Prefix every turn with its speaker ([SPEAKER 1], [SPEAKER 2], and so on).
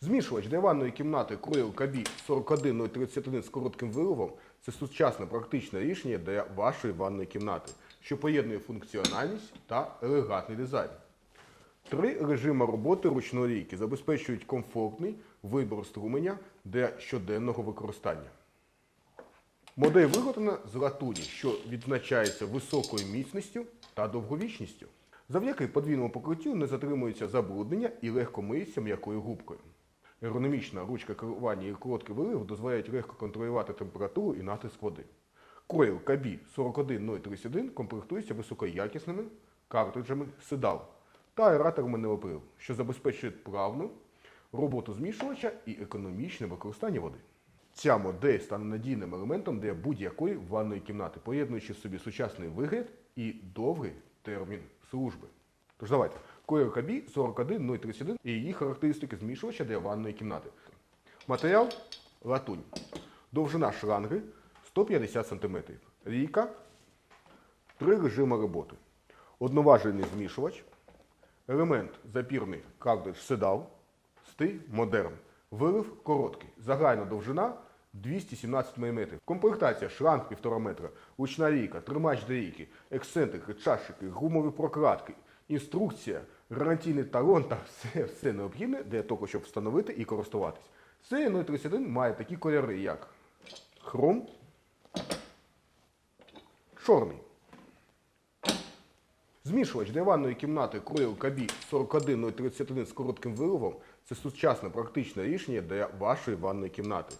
[SPEAKER 1] Змішувач для ванної кімнати Coil KB 41031 з коротким виливом це сучасне практичне рішення для вашої ванної кімнати, що поєднує функціональність та елегантний дизайн. Три режими роботи ручної лійки забезпечують комфортний вибір струменя для щоденного використання. Модель виготовлена з латуні, що відзначається високою міцністю та довговічністю. Завдяки подвійному покриттю не затримується забруднення і легко миється м'якою губкою. Ергономічна ручка керування і короткий вилив дозволяють легко контролювати температуру і натиск води. Coil KB 41031 комплектується високоякісними картриджами Sedal та аераторами неоприл, що забезпечують плавну роботу змішувача і економічне використання води. Ця модель стане надійним елементом для будь-якої ванної кімнати, поєднуючи в собі сучасний вигляд і довгий термін служби. Тож давайте. KB 41031 і її характеристики змішувача для ванної кімнати. Матеріал латунь. Довжина шланги 150 см. Рійка Три режими роботи. Одноважельний змішувач, елемент запірний картридж седал, стиль модерн, вилив короткий, загальна довжина 217 мм. Комплектація шланг 1,5 метра, ручна лійка, тримач для лійки, ексцентрики, чашики, гумові прокладки, інструкція, гарантійний талон та все, все необхідне для того, щоб встановити і користуватись. Серія 031 має такі кольори, як хром, чорний. Змішувач для ванної кімнати Coil KB 41031 з коротким виливом це сучасне практичне рішення для вашої ванної кімнати.